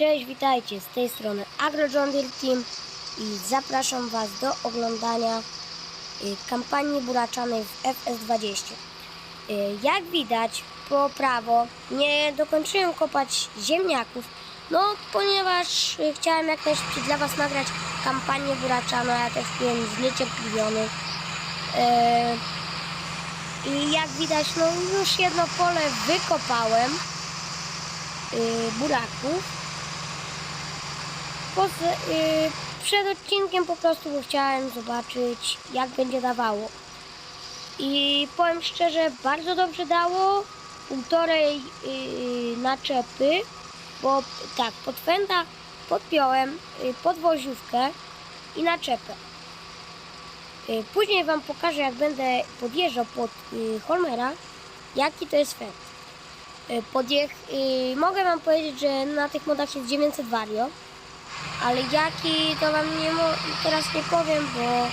Cześć, witajcie z tej strony Agro John Deere Team i zapraszam Was do oglądania y, kampanii buraczanej w FS20. Y, Jak widać po prawo nie dokończyłem kopać ziemniaków, no ponieważ y, chciałem jak najszybciej dla Was nagrać kampanię buraczaną, ja też byłem zniecierpliwiony. I jak widać, no już jedno pole wykopałem buraków. Y, przed odcinkiem po prostu chciałem zobaczyć, jak będzie dawało. I powiem szczerze, bardzo dobrze dało. Półtorej y, naczepy, bo tak, pod fenda podpiąłem y, podwoziówkę i naczepę. Później Wam pokażę, jak będę podjeżdżał pod Holmera, jaki to jest fend. Y, Podjech, mogę Wam powiedzieć, że na tych modach jest 900 Vario, ale jaki to Wam nie teraz nie powiem, bo,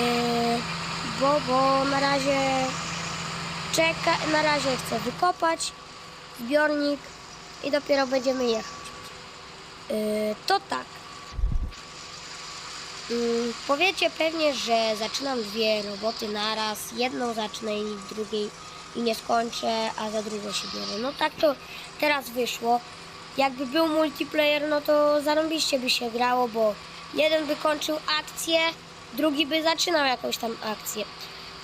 y, bo, bo na razie czeka, na razie chcę wykopać zbiornik i dopiero będziemy jechać. Y, to tak. Y, Powiecie pewnie, że zaczynam dwie roboty naraz. Jedną zacznę i drugiej i nie skończę, a za drugą się biorę. No tak to teraz wyszło. Jakby był multiplayer, no to zarąbiście by się grało, bo jeden by kończył akcję, drugi by zaczynał jakąś tam akcję.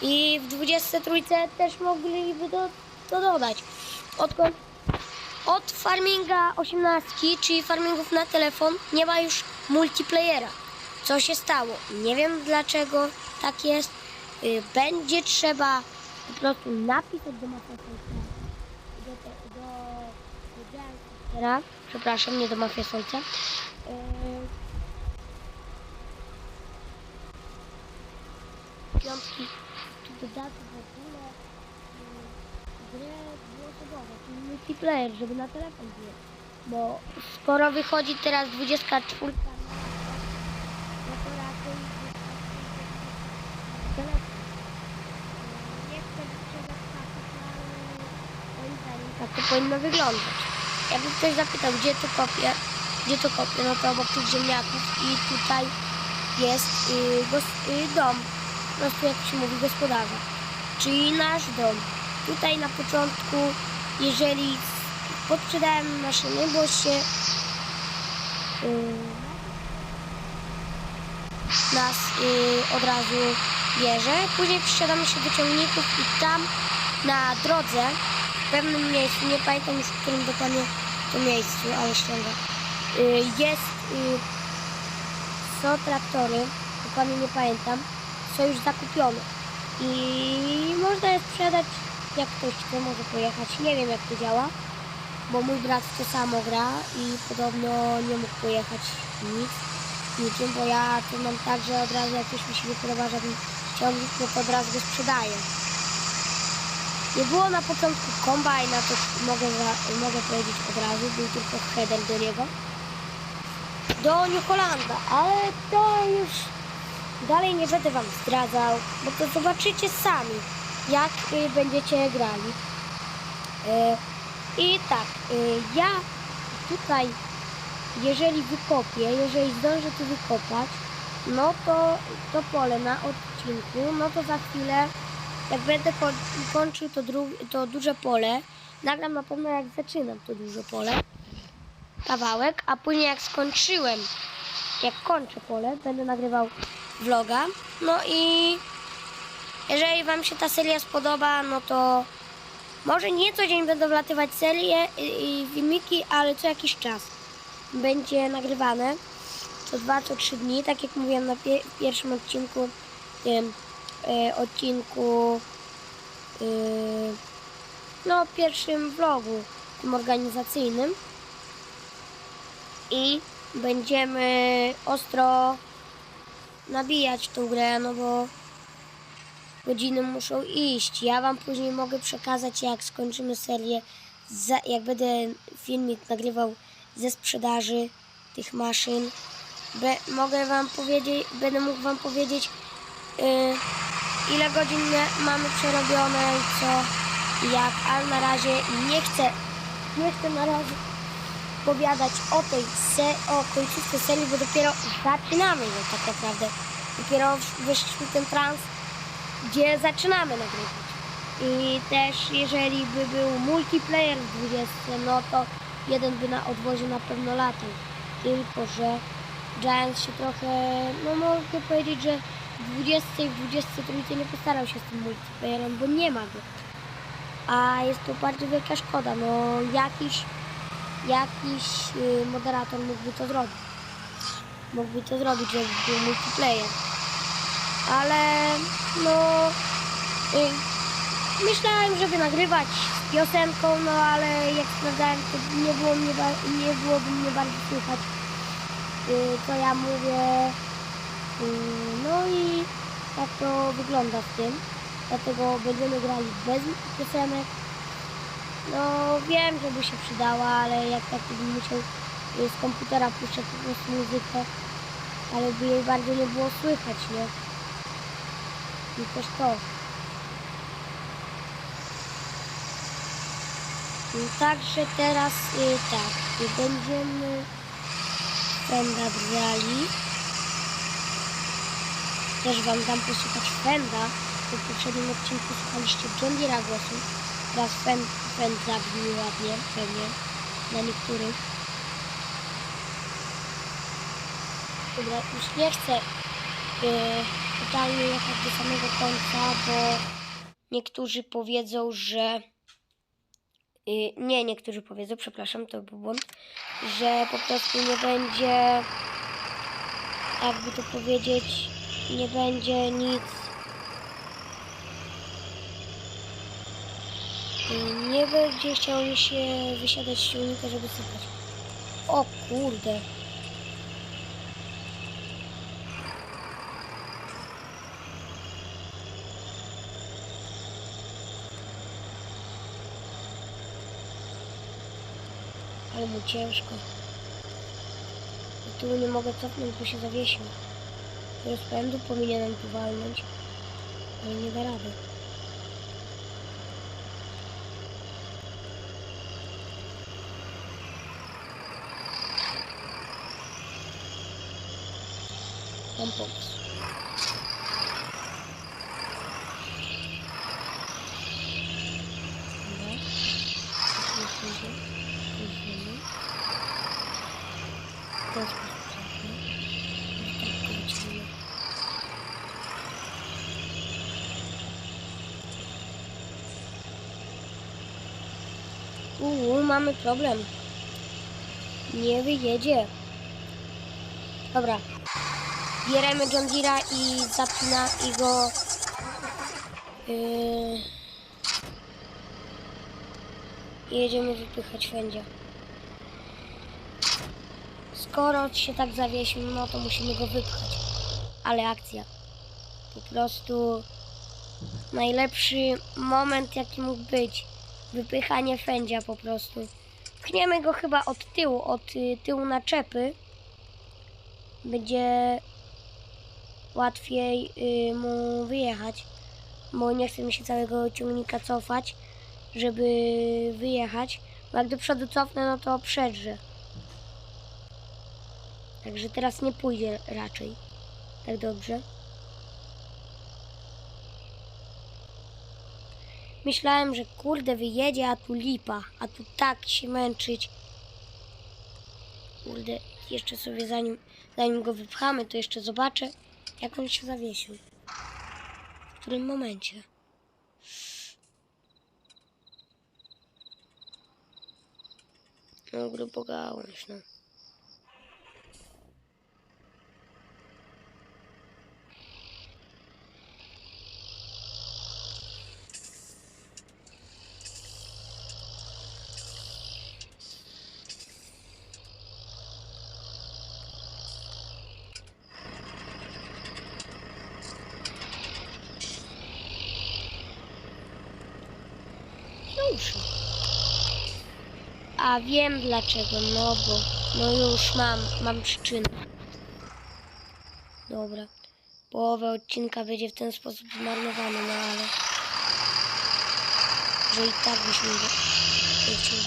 I w 23 też mogliby do, to dodać. Odkąd od farminga 18, czyli farmingów na telefon, nie ma już multiplayera. Co się stało? Nie wiem dlaczego tak jest. Y, Będzie trzeba po prostu napisać do Mafia do, te- do, do Teraz, przepraszam, nie do Mafia Słońca. Y, Piątki, czy dodatki w ogóle y, grę dwuosobową, czyli multiplayer, żeby na telefon było. Bo skoro wychodzi teraz 24 na no to raczej telefon. Nie chcę wyprzedzać kasy, ale moim zdaniem tak to powinno wyglądać. Jakby ktoś zapytał, gdzie to kopię, gdzie to kopię, no to obok tych ziemniaków i tutaj jest y, gos, y, dom, po prostu jak się mówi gospodarza, czyli nasz dom. Tutaj na początku, jeżeli podprzedałem maszyny, bo się y, nas y, od razu bierze. Później przysiadamy się do ciągników i tam na drodze, w pewnym miejscu, nie pamiętam już w którym dokładnie miejscu, ale ściąga, y, jest, y, są traktory, dokładnie nie pamiętam, są już zakupione i można je sprzedać, jak ktoś chce, może pojechać, nie wiem jak to działa, bo mój brat w to samo gra i podobno nie mógł pojechać nic niczym, bo ja to mam tak, że od razu jak ktoś mi się podoba żaden ciągnik, no to od razu go sprzedaję. Nie było na początku kombajna, to mogę, mogę powiedzieć od razu, był tylko header do niego. Do New Hollanda, ale to już dalej nie będę Wam zdradzał, bo to zobaczycie sami, jak y, będziecie grali. Y, I tak, y, ja tutaj jeżeli wykopię, jeżeli zdążę tu wykopać, no to to pole na odcinku, no to za chwilę, jak będę ko- kończył to, to duże pole, nagram na pewno jak zaczynam to duże pole, kawałek, a później jak skończyłem, jak kończę pole, będę nagrywał vloga, no i jeżeli Wam się ta seria spodoba, no to może nie co dzień będą wlatywać serie i, i filmiki, ale co jakiś czas będzie nagrywane. Co dwa, co trzy dni, tak jak mówiłem na pie pierwszym odcinku, tym e, odcinku, e, no pierwszym vlogu, tym organizacyjnym i będziemy ostro nabijać tą grę, no bo godziny muszą iść. Ja Wam później mogę przekazać, jak skończymy serię, jak będę filmik nagrywał ze sprzedaży tych maszyn. Be, mogę Wam powiedzieć, będę mógł Wam powiedzieć, yy, ile godzin mamy przerobione i co jak, ale na razie nie chcę, nie chcę na razie powiadać o tej se o końcówce serii, bo dopiero zaczynamy ją tak naprawdę. Dopiero weszliśmy ten trans, gdzie zaczynamy nagrywać. I też jeżeli by był multiplayer w 20, no to jeden by na odwozie na pewno latał. Tylko, że Giants się trochę, no mogę powiedzieć, że 20 i w 23 nie postarał się z tym multiplayerem, bo nie ma go. A jest to bardzo wielka szkoda. No jakiś, jakiś y, moderator mógłby to zrobić. Mógłby to zrobić, żeby był multiplayer. Ale no y, myślałem, żeby nagrywać z piosenką, no ale jak sprawdzałem, to nie było mnie, nie byłoby mnie bardzo słychać, y, co ja mówię. Y, no i tak to wygląda w tym. Dlatego będziemy grali bez piosenek. No wiem, że by się przydała, ale jak tak bym musiał y, z komputera puszczać po prostu muzykę, ale by jej bardzo nie było słychać, nie? I też to. I Także teraz y, tak, y, będziemy Fenda brali. Też Wam dam posłuchać Fenda. bo W poprzednim odcinku słuchaliście John Deere'a głosu. Teraz Fend, Fend zabrzmi ładnie, pewnie, na niektórych. Dobra, już nie chcę yy, totalnie jechać do samego końca, bo niektórzy powiedzą, że Y, nie, niektórzy powiedzą, przepraszam, to był błąd, że po prostu nie będzie, jakby to powiedzieć, nie będzie nic, nie będzie chciał mi się wysiadać z silnika, żeby sypać. O kurde. Ale mu ciężko. I tu nie mogę cofnąć, bo się zawiesił. Rozpędu powinienem tu walnąć, ale nie da rady. Mam pomysł. Mamy problem. Nie wyjedzie. Dobra. Bieremy John Deere'a i zapina i go... Yy, jedziemy wypychać fędzia. Skoro się tak zawiesił, no to musimy go wypchać. Ale akcja. Po prostu najlepszy moment, jaki mógł być. Wypychanie fędzia po prostu. Pchniemy go chyba od tyłu, od y, tyłu naczepy. Będzie łatwiej y, mu wyjechać, bo nie chce mi się całego ciągnika cofać, żeby wyjechać. Bo jak do przodu cofnę, no to przedrze. Także teraz nie pójdzie raczej. Tak dobrze. Myślałem, że kurde wyjedzie, a tu lipa. A tu tak się męczyć. Kurde, jeszcze sobie zanim, zanim go wypchamy, to jeszcze zobaczę, jak on się zawiesił. W którym momencie. No, grubo gałąź, no. A wiem dlaczego, no bo no już mam, mam przyczynę. Dobra. Połowę odcinka będzie w ten sposób zmarnowana, no ale... Że i tak byśmy wiedzieli.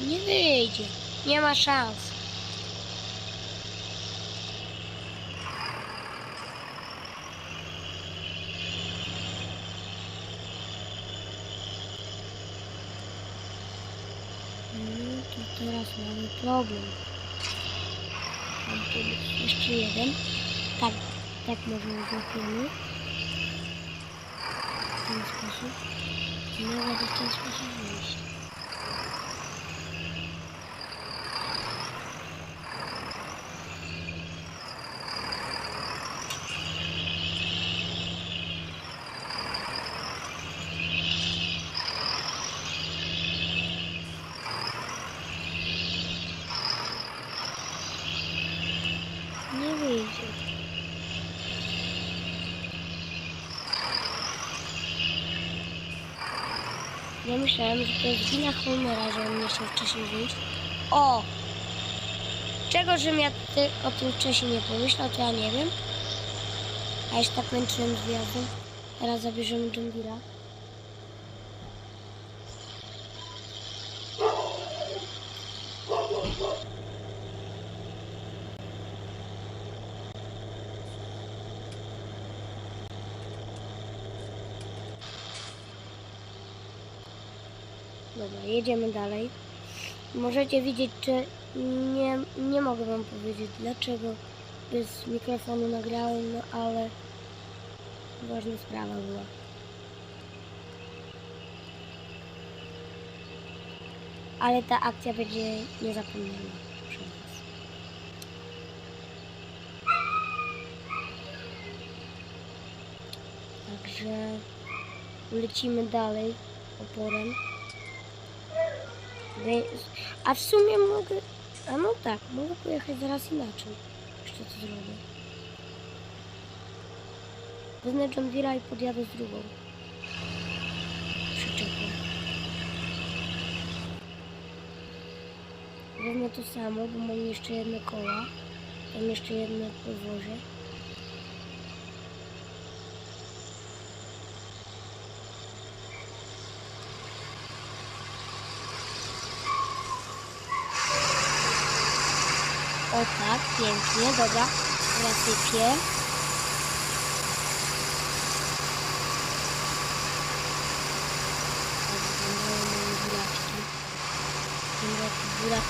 Nie wyjdzie. Nie ma szans. Problem. Mam tu jeszcze jeden. Tak, tak może złapiemy. W ten sposób. Nawet w ten sposób wyjść. Nie wyjdzie. Ja myślałem, że to jest wina Homera, że on nie wcześniej wyjść. O! Czego, żebym ja ty o tym wcześniej nie pomyślał, to ja nie wiem. A już tak męczyłem z wjazdem. Teraz zabierzemy John Dobra, jedziemy dalej. Możecie widzieć, że nie, nie mogę wam powiedzieć dlaczego bez mikrofonu nagrałem, no ale ważna sprawa była. Ale ta akcja będzie niezapomniana. Także lecimy dalej oporem. Wy- A w sumie mogę. A no tak, mogę pojechać zaraz inaczej. Jeszcze co zrobię. Wezmę John Deere'a i podjadę z drugą. Przyczepą. Wezmę to samo, bo mam jeszcze jedne koła. Mam jeszcze jedne podwozie. O tak, pięknie, dobra. Teraz sypię. Burak.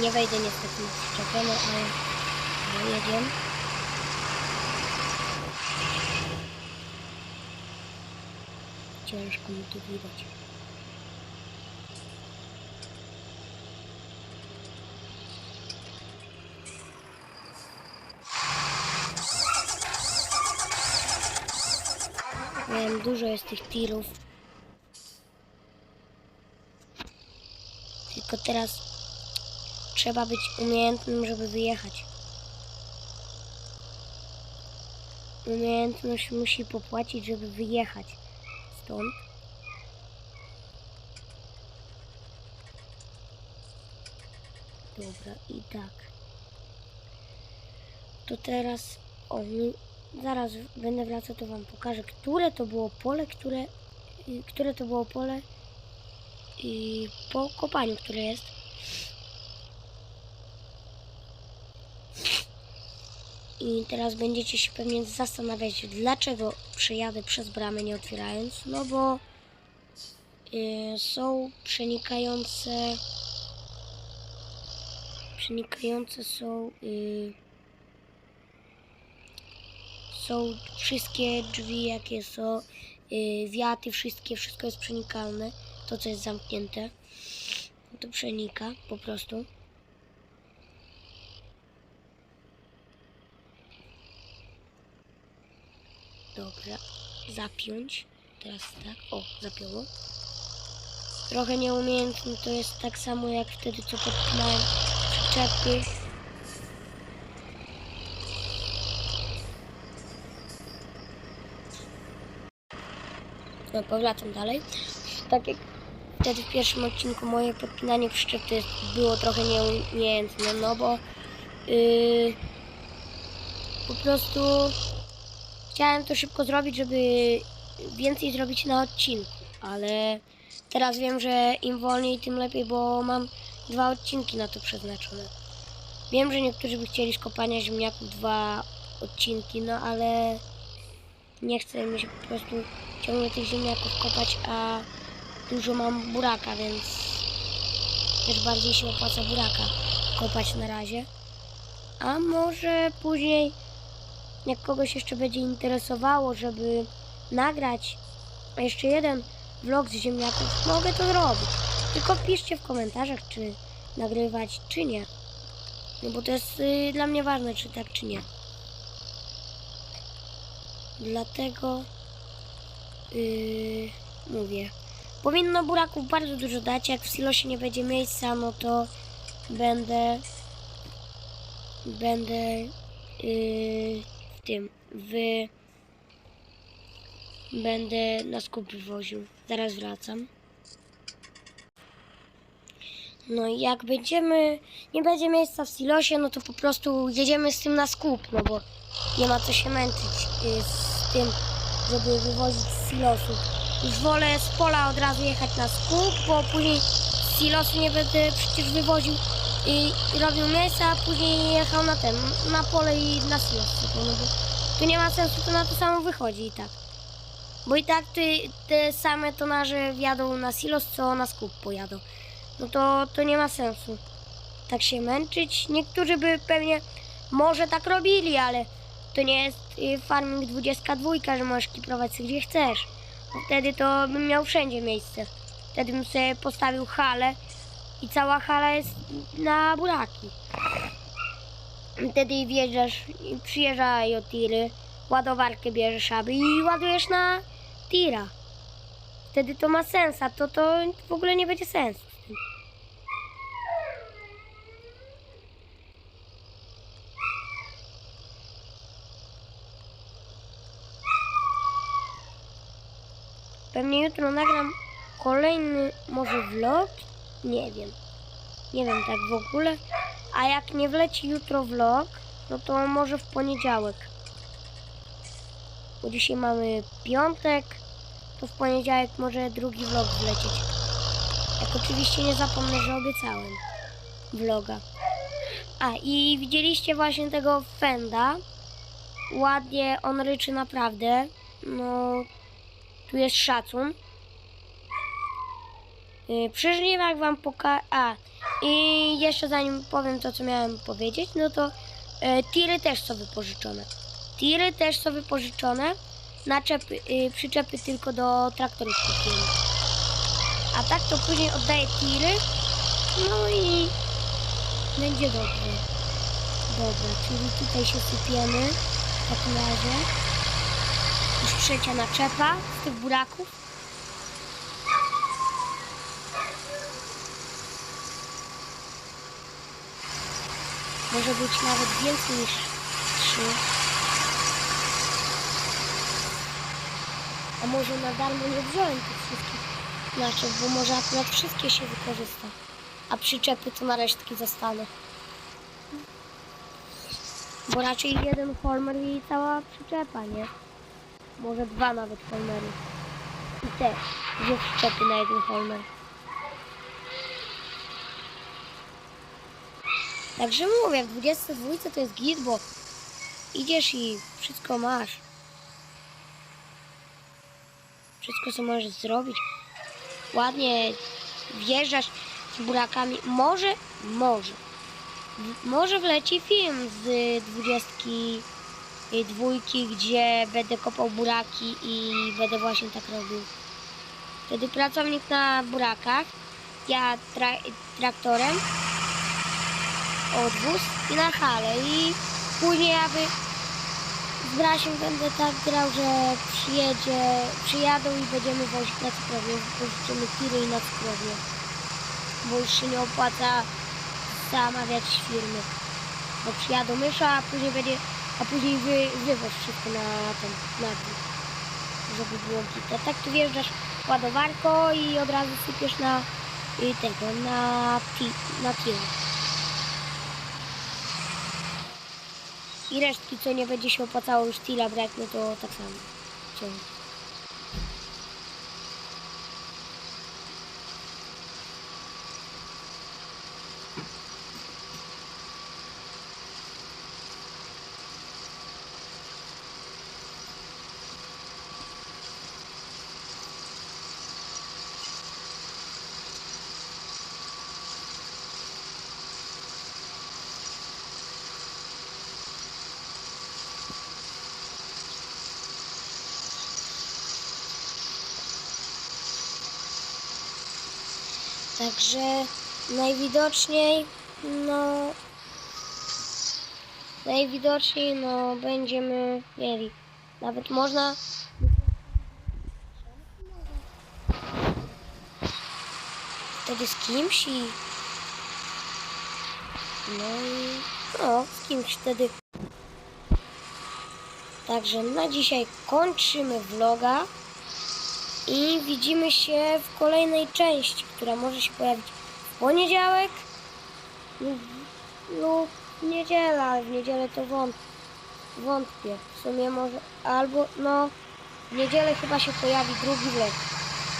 Nie wejdę niestety na no ale dojedziemy. Ciężko mi tu widać. Wiem, dużo jest tych tirów. Tylko teraz trzeba być umiejętnym, żeby wyjechać. Umiejętność musi popłacić, żeby wyjechać stąd. Dobra, i tak. To teraz, zaraz będę wracał, to wam pokażę, które to było pole, które, które to było pole i po kopaniu, które jest. I teraz będziecie się pewnie zastanawiać, dlaczego przejadę przez bramę nie otwierając. No bo y, są przenikające. Przenikające są. Y, są wszystkie drzwi, jakie są. Y, wiaty, wszystkie, wszystko jest przenikalne. To, co jest zamknięte, to przenika po prostu. Dobra, zapiąć. Teraz tak. O, zapięło. Trochę nieumiejętny to jest tak samo jak wtedy, co podpinałem przyczepy. No, powracam dalej. Tak jak wtedy w pierwszym odcinku moje podpinanie przyczepy było trochę nieumiejętne, no bo yy, po prostu chciałem to szybko zrobić, żeby więcej zrobić na odcinku, ale teraz wiem, że im wolniej, tym lepiej, bo mam dwa odcinki na to przeznaczone. Wiem, że niektórzy by chcieli z kopania ziemniaków dwa odcinki, no ale nie chce mi się po prostu ciągle tych ziemniaków kopać, a dużo mam buraka, więc też bardziej się opłaca buraka kopać na razie. A może później, jak kogoś jeszcze będzie interesowało, żeby nagrać jeszcze jeden vlog z ziemniaków, mogę to zrobić. Tylko piszcie w komentarzach, czy nagrywać, czy nie. No bo to jest y, dla mnie ważne, czy tak, czy nie. Dlatego yy, mówię. Powinno buraków bardzo dużo dać. Jak w silosie nie będzie miejsca, no to będę będę yy, tym w będę na skup wywoził. Zaraz wracam. No i jak będziemy, nie będzie miejsca w silosie, no to po prostu jedziemy z tym na skup, no bo nie ma co się męczyć y, z tym, żeby wywozić z silosu. Już wolę z pola od razu jechać na skup, bo później z silosu nie będę przecież wywoził i robił miejsce, a później jechał na ten, na pole i na silos. Bo tu nie ma sensu, to na to samo wychodzi i tak. Bo i tak ty, te same tonaże wjadą na silos, co na skup pojadą. No to, to nie ma sensu tak się męczyć. Niektórzy by pewnie może tak robili, ale to nie jest y, farming 22, że możesz kiprować gdzie chcesz. Wtedy to bym miał wszędzie miejsce. Wtedy bym sobie postawił halę i cała hala jest na buraki. Wtedy wjeżdżasz, przyjeżdżają tiry, ładowarkę bierzesz aby i ładujesz na tira. Wtedy to ma sens, a to, to w ogóle nie będzie sensu. Pewnie jutro nagram kolejny może vlog. Nie wiem. Nie wiem tak w ogóle. A jak nie wleci jutro vlog, no to może w poniedziałek. Bo dzisiaj mamy piątek, to w poniedziałek może drugi vlog wlecieć. Jak oczywiście nie zapomnę, że obiecałem vloga. A i widzieliście właśnie tego Fenda. Ładnie on ryczy naprawdę. No, tu jest szacun. Yy, Przy żniwach wam poka... A, i jeszcze zanim powiem to, co miałem powiedzieć, no to e, tiry też są wypożyczone. Tiry też są wypożyczone. Naczepy, yy, przyczepy tylko do traktorów. A tak to później oddaję tiry. No i będzie dobrze. Dobra, czyli tutaj się sypiemy. W takim razie. Już trzecia naczepa z tych buraków. Może być nawet więcej niż trzy. A może na darmo nie wziąłem tych wszystkich naczep, bo może akurat wszystkie się wykorzysta. A przyczepy to na resztki zostaną. Bo raczej jeden Holmer i cała przyczepa, nie? Może dwa nawet Holmery. I te dwie przyczepy na jeden Holmer. Także mówię, w 22 to jest git, bo idziesz i wszystko masz. Wszystko co możesz zrobić. Ładnie wjeżdżasz z burakami. Może, może. Może wleci film z 22, gdzie będę kopał buraki i będę właśnie tak robił. Wtedy pracownik na burakach, ja tra traktorem, odwóz i na halę i później aby z Brasiem będę tak grał, że przyjedzie, przyjadą i będziemy wozić na cukrowie, pożyczymy tiry i na cukrowie, bo już się nie opłaca zamawiać firmy, bo przyjadą mysza, a później będzie, a później wy, wywoz wszystko na ten, na dół, żeby było git. Tak tu wjeżdżasz ładowarko i od razu sypiesz na y, tego, na, ti, na tira. I resztki, co nie będzie się opłacało już tira brać, no to tak samo. Także najwidoczniej, no, najwidoczniej, no, będziemy mieli. Nawet można. Wtedy z kimś i. No i. No, z kimś wtedy. Także na dzisiaj kończymy vloga. I widzimy się w kolejnej części, która może się pojawić w poniedziałek lub, w niedzielę, ale w niedzielę to wąt, wątpię. W sumie może, albo no, w niedzielę chyba się pojawi drugi vlog.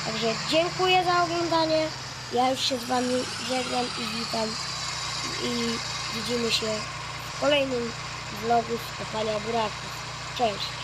Także dziękuję za oglądanie. Ja już się z Wami żegnam i witam. I widzimy się w kolejnym vlogu z kopania buraków. Cześć!